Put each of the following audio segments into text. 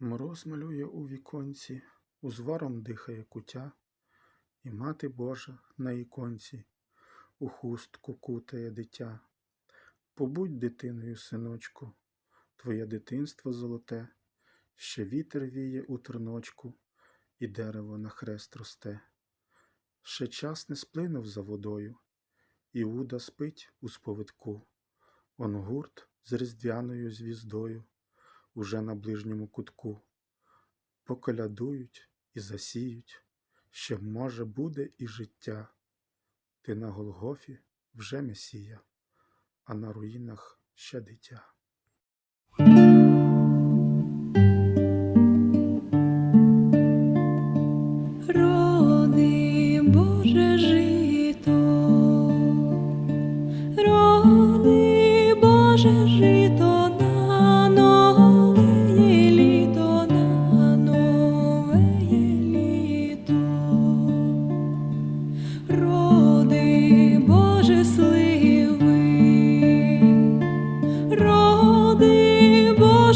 Мороз малює у віконці, узваром дихає куття, і мати Божа на іконці у хустку кутає дитя. Побудь дитиною, синочку, твоє дитинство золоте, ще вітер віє у терночку, і дерево на хрест росте. Ще час не сплинув за водою, Іуда спить у сповитку. Он гурт з різдвяною звіздою уже на ближньому кутку. Поколядують і засіють, ще може буде і життя. Ти на Голгофі вже месія, а на руїнах ще дитя. Боже, жито,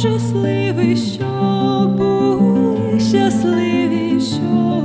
сливи, що були щасливі, що